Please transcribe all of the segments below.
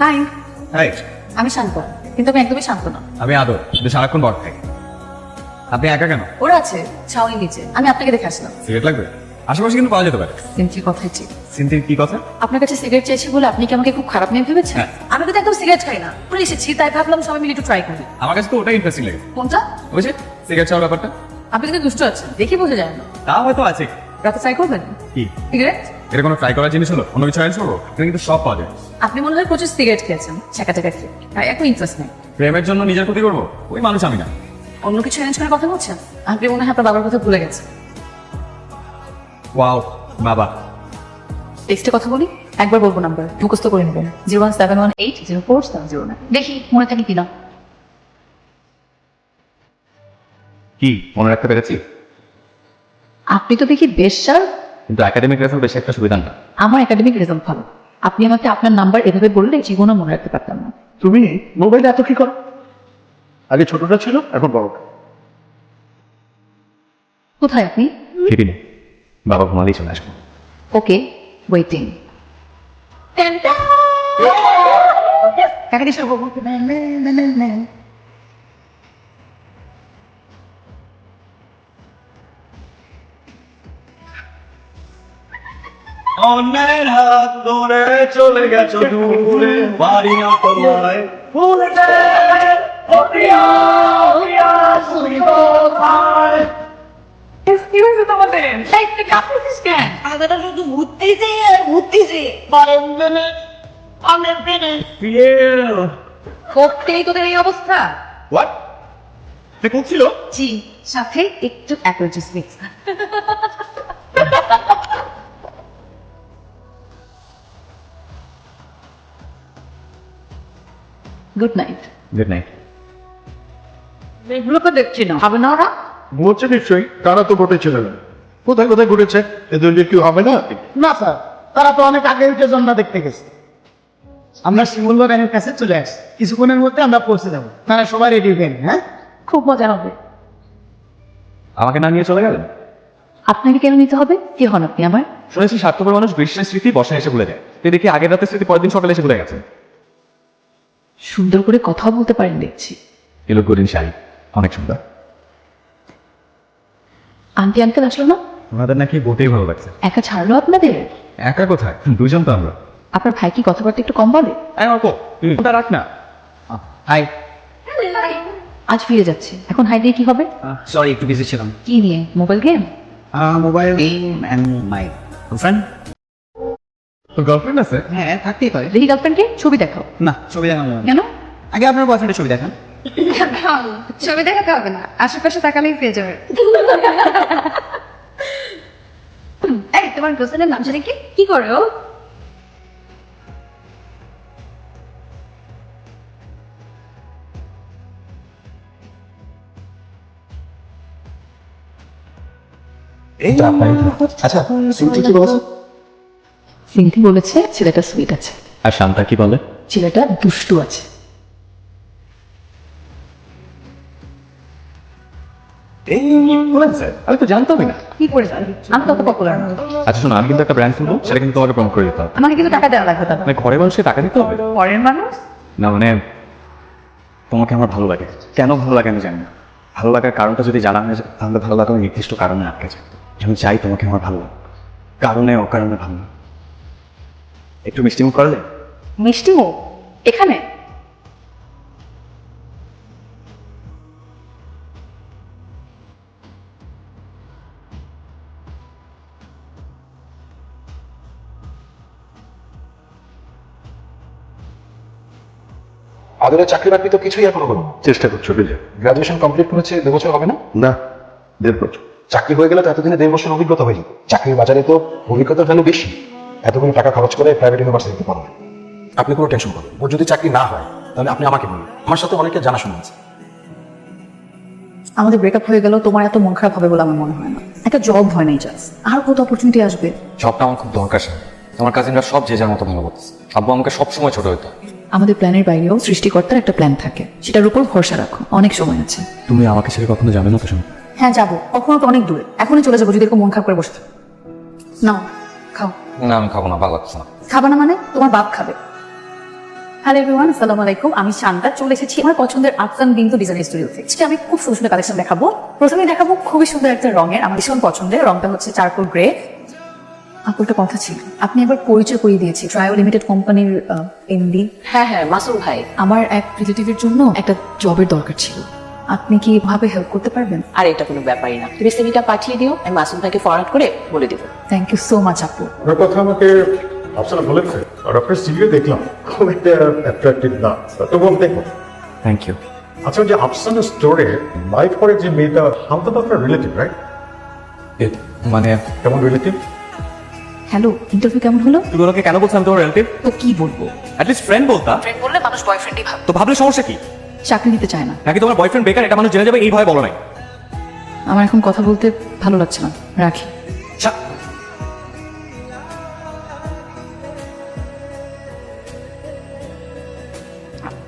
High high আমি শান্ত কিন্তু আমি একদমই শান্ত না। আমি আদর কিন্তু সারাক্ষণ বট খাই আপনি একা কেন? ওরা আছে ছাউনি নিচে। আমি আপনাকে দেখে আসলাম। সিগারেট লাগবে? আশেপাশে কিন্তু পাওয়া যেতে পারে। সিনথির কথাই ঠিক। সিন্তির কি কথা? আপনার কাছে সিগারেট চেয়েছি বলে আপনি কি আমাকে খুব খারাপ নিয়ে ভেবেছেন? হ্যাঁ। আমি কিন্তু একদম সিগারেট খাই না। পরে এসেছি তাই ভাবলাম সবাই মিলে একটু ট্রাই করি। আমার কাছে তো ওটাই ইন্টারেস্টিং লাগে। কোনটা? বুঝছি সিগারেট খাওয়ার ব্যাপারটা? আপনি কিন্তু দুষ্ট আছেন দেখি বোঝা যায় না। তা হয়তো আছে। রাতে ট্রাই করবেন? কি? সিগারেট এটা কোনো ট্রাই করার জিনিস হলো? অন্য কিছু অ্যারেঞ্জ করব? এখানে কিন্তু সব পাওয়া যায়। আপনি মনে হয় প্রচুর সিগারেট খেয়েছেন চাকা চাকা খেয়ে। তাই এখন ইন্টারেস্ট নেই। প্রেমের জন্য নিজের ক্ষতি করব? ওই মানুষ আমি না। অন্য কিছু অ্যারেঞ্জ করার কথা বলছেন? আপনি মনে হয় আপনার বাবার কথা ভুলে গেছেন। ওয়াও বাবা। টেক্সটে কথা বলি একবার বলব নাম্বার মুখস্থ করে নেবেন। Zero one seven one eight zero four seven zero nine দেখি মনে থাকে কিনা। কি? মনে রাখতে পেরেছি? আপনি তো দেখি বেশ স্যার কিন্তু একাডেমিক রেজাল্ট বেশি একটা সুবিধা না। আমার একাডেমিক রেজাল্ট ভালো। আপনি আমাকে আপনার নাম্বার এভাবে বললে জীবনও মনে রাখতে পারতাম না। তুমি মোবাইলে এত কি করো? আগে ছোটটা ছিল এখন বড়টা কোথায় আপনি? ফিরি নেই বাবা ঘুমালেই চলে আসব। ওকে ওয়েটিং কাকে দিছো অন্যের হাত ধরে চলে গেছো দূরে। বাড়ি না তোমায় ভুলে আগাটা শুধু ঘুরতেছে আর ঘুরতেছে করতেই তোদের এই অবস্থা? হোয়াট সে কোক ছিল? জি সাথে একটু apologies mix. Good night good night এগুলো তো দেখছি না। হবে না ওরা ঘুরছে নিশ্চয়ই। তারা তো ঘটে ছিল না কোথায় কোথায় ঘুরেছে এদের কি হবে না? না স্যার। তারা তো অনেক আগে উঠে জন্না দেখতে গেছে। আমরা শিমুল বাগানের কাছে চলে আসছি। কিছুক্ষণের মধ্যে আমরা পৌঁছে যাব। তারা সবাই রেডি হবেন হ্যাঁ? খুব মজা হবে। আমাকে না নিয়ে চলে গেলেন? আপনাকে কেন নিতে হবে? কি হন আপনি আমার? শুনেছি স্বার্থপর মানুষ গ্রীষ্মের স্মৃতি বর্ষায় এসে ভুলে যায়। তুই দেখি আগের রাতের স্মৃতি পরের দিন সকালে এসে ভুলে গেছে সুন্দর করে কথা বলতে পারেন দেখছি। এলো গুড শাড়ি অনেক সুন্দর। আন্টি আঙ্কেল আসলো না? ওনাদের নাকি বোটেই ভালো লাগছে। একা ছাড়লো আপনাদের? একা কোথায়? দুজন তো আমরা। আপনার ভাই কি কথাবার্তা একটু কম বলে? এই অল্প ওটা রাখ না। হাই আজ ফিরে যাচ্ছে। এখন হাই দিয়ে কি হবে? সরি একটু বিজি ছিলাম। কি নিয়ে? Mobile game mobile game and my friend তোর গার্লফ্রেন্ড আছে? হ্যাঁ থাকতেই পারে। দেখি গার্লফ্রেন্ডকে ছবি দেখাও। না ছবি দেখানো যাবে না। কেন? আগে আপনার বয়ফ্রেন্ডের ছবি দেখান। ছবি দেখাতে হবে না। আশেপাশে তাকালেই পেয়ে যাবে। এই তোমার গার্লফ্রেন্ডের নাম জানি কি? কি করে ও? আচ্ছা কি বলছে? সিনথি বলেছে ছেলেটা সুইট আছে। আর শান্তা কি বলে? ছেলেটা দুষ্টু আছে। আমি তো জানতামই না। কি করে জানি আমি তত পপুলার না। আচ্ছা শোনো আমি কিন্তু একটা ব্র্যান্ড খুলবো সেটা কিন্তু তোমাকে প্রমোট করে দিতে হবে। আমাকে কিন্তু টাকা দেওয়া লাগবে মানে ঘরে মানুষকে টাকা দিতে হবে? মানুষ? না মানে তোমাকে আমার ভালো লাগে। কেন ভালো লাগে আমি জানি না। ভালো লাগার কারণটা যদি জানা হয়ে যায় তাহলে ভালো লাগার নির্দিষ্ট কারণে আটকে যায়। আমি চাই তোমাকে আমার ভালো লাগে কারণে অকারণে ভালো লাগে একটু মিষ্টি মুখ করা যায় মিষ্টি মুখ? এখানে? আদরের চাকরি বাকরি তো কিছুই এখনও হলো চেষ্টা করছ বুঝে গ্রাজুয়েশন কমপ্লিট করেছে দু বছর হবে না? না দেড় বছর। চাকরি হয়ে গেলে তো এতদিনে দেড় বছর অভিজ্ঞতা হয়ে যেত। চাকরির বাজারে তো অভিজ্ঞতার ভ্যালু বেশি। এতগুলো টাকা খরচ করে প্রাইভেট ইউনিভার্সিটি দিতে পড়াবেন আপনি কোনো টেনশন করবেন ওর যদি চাকরি না হয় তাহলে আপনি আমাকে বলুন। আমার সাথে অনেকে জানাশোনা আছে। আমাদের ব্রেকআপ হয়ে গেল তোমার এত মন খারাপ হবে বলে আমার মনে হয় না। একটা জব হয় নাই জাস্ট আর কত অপরচুনিটি আসবে? জবটা আমার খুব দরকার স্যার। আমার কাজিনরা সব যে যার মতো ভালো করতেছে। আব্বু আমাকে সবসময় ছোট হইতো। আমাদের প্ল্যানের বাইরেও সৃষ্টিকর্তার একটা প্ল্যান থাকে। সেটার উপর ভরসা রাখো। অনেক সময় আছে। তুমি আমাকে ছেড়ে কখনো যাবে না তো শোনো হ্যাঁ যাব। কখনো তো অনেক দূরে। এখনই চলে যাব যদি এরকম মন খারাপ করে বসে নাও খাও। না আমি খাব না ভালো লাগছে না। খাবা না মানে? তোমার বাপ খাবে। হ্যালো এভরিওয়ান আসসালামু আলাইকুম। আমি শান্তা চলে এসেছি আমার পছন্দের আফসান বিন্দু ডিজাইন স্টুডিও থেকে। আজকে আমি খুব সুন্দর সুন্দর কালেকশন দেখাবো। প্রথমে দেখাবো খুবই সুন্দর একটা রঙের আমার ভীষণ পছন্দের। রংটা হচ্ছে চারকোল গ্রে আপুর কথা ছিল। আপনি একবার পরিচয় করিয়ে দিয়েছি ট্রায়ো লিমিটেড কোম্পানির এমডি হ্যাঁ হ্যাঁ মাসুম ভাই। আমার এক রিলেটিভের জন্য একটা জবের দরকার ছিল। আপনি কি ভাবে হেল্প করতে পারবেন? আর এটা কোনো ব্যাপারই না। তুমি সিভিটা পাঠিয়ে দিও আমি মাসুম ভাইকে ফরওয়ার্ড করে বলে দেবো। থ্যাংক ইউ সো মাচ আপু। ওনার কথা আমাকে আফসানা বলেছে আর আপনার সিভিও দেখলাম। খুব একটা অ্যাট্রাক্টিভ না তবু দেখব। থ্যাংক ইউ আচ্ছা যে আফসানা স্টোরে লাইফ করে যে মেয়েটা হামতা তো আপনার রিলেটিভ রাইট মানে কেমন রিলেটিভ হ্যালো ইন্টারভিউ কেমন হলো? তুমি ওনাকে কেন বলছো আমি তোমার রিলেটিভ তো কি বলব? অ্যাটলিস্ট ফ্রেন্ড বলতা। ফ্রেন্ড বললে মানুষ বয়ফ্রেন্ডই ভাবে। তো ভাবলে সমস্যা কি? চাকরি দিতে চায় না। নাকি তোমার বয়ফ্রেন্ড বেকার এটা মানুষ জেনে যাবে এই ভয় বলো নাই? আমার এখন কথা বলতে ভালো লাগছে না। রাখি। শা-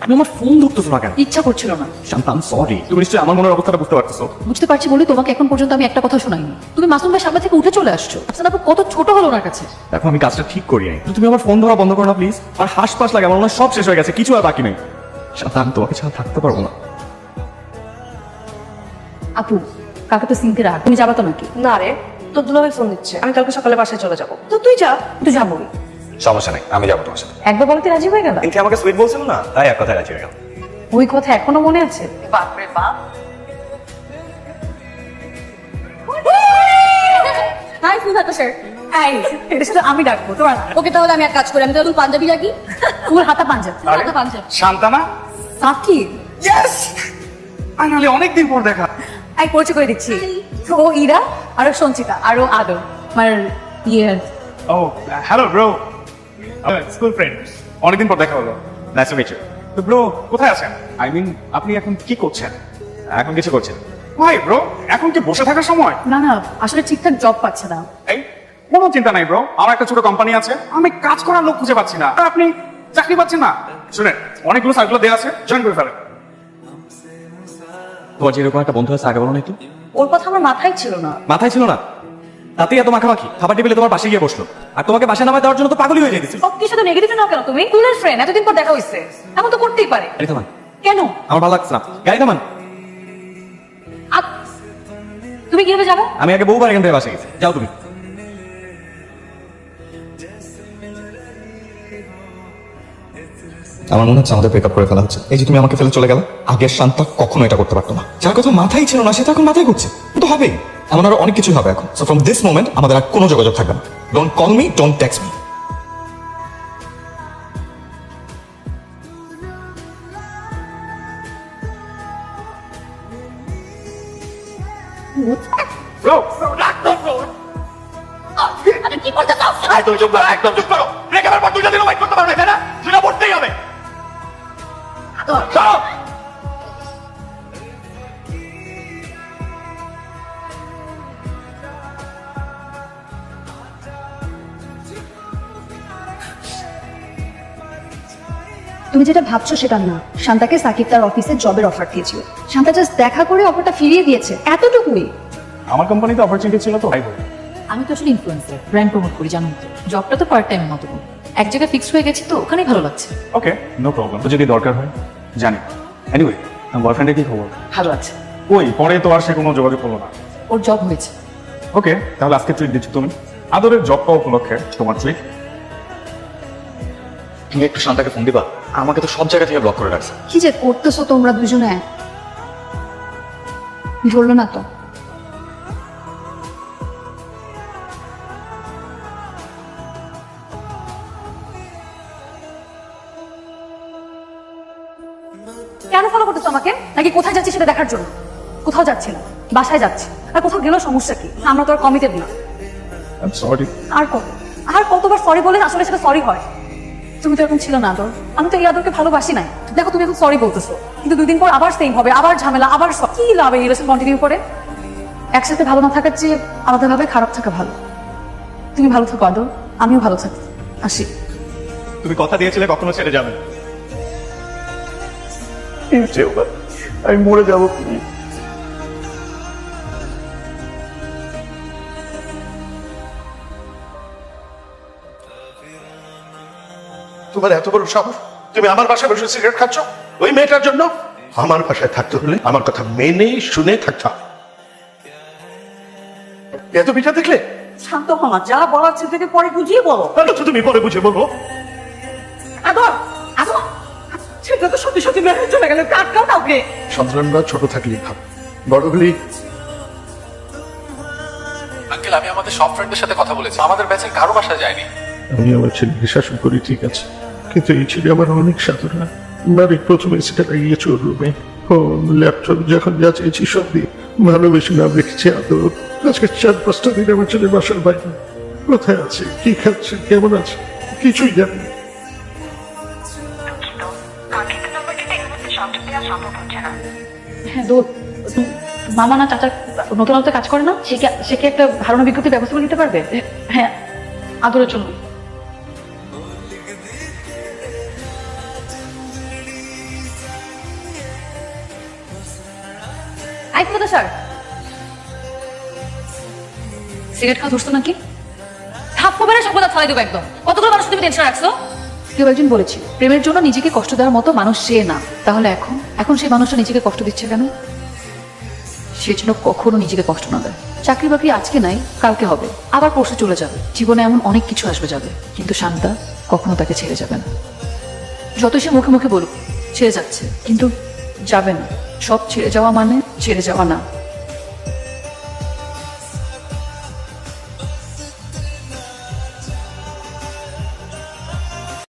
আমি আমার ফোন ধরতেছো না কেন? ইচ্ছা করছিল না। শান্তা সরি তুমি নিশ্চয়ই আমার মনের অবস্থাটা বুঝতে পারতেছো। বুঝতে পারছি বলে তোমাকে এখন পর্যন্ত আমি একটা কথা শোনাইনি। তুমি মাসুম ভাই সামনে থেকে উঠে চলে আসছো। আফসান আপু কত ছোট হলো ওনার কাছে। দেখো আমি কাজটা ঠিক করি নাই তুমি আমার ফোন ধরা বন্ধ করো না প্লিজ আর হাসপাস লাগে আমার মনে হয় সব শেষ হয়ে গেছে কিছু আর বাকি নেই। শান্তা আমি তোমাকে ছাড়া থাকতে পারব না। আপু কাকে তো সিনকে রাখ তুমি যাবা তো নাকি? না রে তোর দুলাভাই ফোন দিচ্ছে আমি কালকে সকালে বাসায় চলে যাব। তো তুই যা। তুই যাবোই। সমস্যা নেই আমি যাব তোমার সাথে। একবার বলতে রাজি হয়ে গেল? কিন্তু আমাকে সুইট বলছিল না? তাই এক কথায় রাজি হয়ে গেল ওই কথা এখনও মনে আছে? বাপরে বাপ। হাই স্যার এটা আমি ডাকবো তোমার ওকে তাহলে আমি এক কাজ করি আমি তো এখন পাঞ্জাবি রাখি। তোমার হাতা পাঞ্জাব হাতে পাঞ্জাবি। শান্তানা? সাকিব। ইয়েস ফাইনালি অনেকদিন পর দেখা। এই পরিচয় করে দিচ্ছি। ও ইরা আর সঞ্চিতা আর ও আদর আমার ইয়ে। ও হ্যালো ব্রো স্কুল ফ্রেন্ড অনেকদিন পর দেখা হলো। নাইস টু মিট ইউ তো ব্রো কোথায় আছেন? আই মিন আপনি এখন কি করছেন? এখন কিছু করছেন? ভাই ব্রো এখন কি বসে থাকার সময়? না না আসলে ঠিকঠাক জব পাচ্ছে না। এই কোনো চিন্তা নাই ব্রো আমার একটা ছোট কোম্পানি আছে। আমি কাজ করার লোক খুঁজে পাচ্ছি না। আপনি চাকরি পাচ্ছেন না। শুনেন অনেকগুলো সার্কুলার দেওয়া আছে জয়েন করে ফেলেন। তোমার যেরকম একটা বন্ধু আছে আগে বলো না একটু। ওর কথা আমার মাথায় ছিল না। মাথায় ছিল না? তাতেই এত মাখামাখি। খাবার টেবিলে তোমার পাশে গিয়ে বসল। আর তোমাকে বাসা নামায় দেওয়ার জন্য তো পাগলই হয়ে যেতেছিল সব কিছু তো নেগেটিভ নাও কেন তুমি? কুলের ফ্রেন্ড এতদিন পর দেখা হইছে। এমন তো করতেই পারে। গাড়ি থামান। কেন? আমার ভালো লাগছে না। গাড়ি থামান। আ- তুমি কীভাবে যাব? আমি আগে বহুবার এখান থেকে বাসে গেছি। যাও তুমি। আমার মনে হচ্ছে আমাদের ব্রেকআপ করে ফেলা হচ্ছে। এই যে তুমি আমাকে ফেলে চলে গেল আগের শান্তা কখনো এটা করতে পারতো না। যার কথা মাথায় ছিল না সেটা এখন মাথায় করছে তো হবেই। এমন আরও অনেক কিছুই হবে এখন। সো ফ্রম দিস মোমেন্ট আমাদের আর কোনো যোগাযোগ থাকবে না। Don't call me don't text me একদম চুপ করো একদম চুপ করো। ব্রেকআপের পর দুইটা দিনও ওয়েট করতে পারবে না? সেটা হবে তুমি যেটা ভাবছ সেটা না। শান্তাকে সাকিব তার অফিসে জবের অফার দিয়েছিল। শান্তা জাস্ট দেখা করে অফারটা ফিরিয়ে দিয়েছে। এতটুকুই। আমার কোম্পানিতে অপরচুনিটি ছিল তো? বলি। আমি তো আসলে ইনফ্লুয়েন্সার ব্র্যান্ড প্রমোট করি জানো তো। জবটা তো পার্ট টাইমের মতো করি। এক জায়গায় ফিক্স হয়ে গেছি তো ওখানেই ভালো লাগছে। ওকে নো প্রবলেম তো যদি দরকার হয় জানি। এনিওয়ে আমার বয়ফ্রেন্ডের কি খবর? ভালো আছে। ওই পরে তো আর সে কোনো যোগাযোগ করল না। ওর জব হয়েছে। ওকে তাহলে আজকে ট্রিট দিচ্ছ তুমি। আদরের জব পাওয়া উপলক্ষে তোমার ট্রিট তুমি একটু শান্তাকে ফোন দিবা? আমাকে তো সব জায়গা থেকে ব্লক করে রাখছে। কি যে করতেছো তোমরা দুজনে? ধরলো না তো। কেন ফলো করতেছো আমাকে? নাকি কোথায় যাচ্ছি সেটা দেখার জন্য? কোথাও যাচ্ছি না। বাসায় যাচ্ছি। আর কোথাও গেলেও সমস্যা কি? আমরা তো আর কমিটেড না। সরি আর কত আর কতবার সরি বলে আসলে সেটা সরি হয়? তুমি তো এরকম ছিল না আদর। আমি তো এই আদরকে ভালোবাসি নাই। দেখো তুমি এখন সরি বলতেছো। কিন্তু দুই দিন পর আবার সেম হবে আবার ঝামেলা আবার সব কি লাভ এই রিলেশন কন্টিনিউ করে? একসাথে ভালো না থাকার চেয়ে আলাদাভাবে খারাপ থাকা ভালো। তুমি ভালো থাকো আদর। আমিও ভালো থাকি আসি। তুমি কথা দিয়েছিলে কখনো ছেড়ে যাবে না। আমি মরে যাব। তোমার এত বড় সাহস? তুমি আমার বাসায় বসে সিগারেট খাচ্ছ? ওই মেয়েটার জন্য? আমার বাসায় থাকতে হলে আমার কথা মেনে শুনে থাকতে হবে। এত পিঠা দেখলে? শান্ত হমা যা বলার থেকে পরে বুঝিয়ে বলো। তুমি পরে বুঝে বলব আদর! তো সত্যি সত্যি চলে গেল। আটকাও না ওকে সন্তানরা ছোট থাকলেই ভাব। বড় হলেই আঙ্কেল আমি আমাদের সব ফ্রেন্ডদের সাথে কথা বলেছি। আমাদের ব্যাচের কারও বাসায় যায়নি। আমি আমার ছেলেকে শাসন করি ঠিক আছে। কিন্তু এই ছেলে আমার অনেক সাধনা। বাড়ির প্রথমে সেটা লাগিয়েছে ওর রুমে ও ল্যাপটপ যখন যা চেয়েছি সব দিয়ে ভালোবেসে নাম রেখেছি আদর। আজকে চার পাঁচটা দিন আমার ছেলে বাসার বাইরে। কোথায় আছে? কি খাচ্ছে? কেমন আছে? কিছুই জানি হ্যাঁ মামা না চাচা নতুন আলোতে কাজ করে না, সে কি একটা ধারণা বিজ্ঞপ্তি ব্যবস্থা করে দিতে পারবে? হ্যাঁ আদরের জন্য। আই কথা স্যার সিগারেট খাওয়া ধরছো নাকি? থাপ্পো মেরে সব কথা ছড়াই দেবো একদম। কতগুলো মানুষ তুমি টেনশন রাখছো? কেউ একজন বলেছিল প্রেমের জন্য নিজেকে কষ্ট দেওয়ার মতো মানুষ সে না। তাহলে এখন? এখন সেই মানুষটা নিজেকে কষ্ট দিচ্ছে কেন? সে যেন কখনো নিজেকে কষ্ট না দেয়। চাকরি বাকরি আজকে নাই, কালকে হবে। আবার পরশু চলে যাবে। জীবনে এমন অনেক কিছু আসবে যাবে, কিন্তু শান্তা কখনো তাকে ছেড়ে যাবে না। যতই সে মুখে মুখে বলুক, ছেড়ে যাচ্ছে, কিন্তু যাবে না। সব ছেড়ে যাওয়া মানে ছেড়ে যাওয়া না।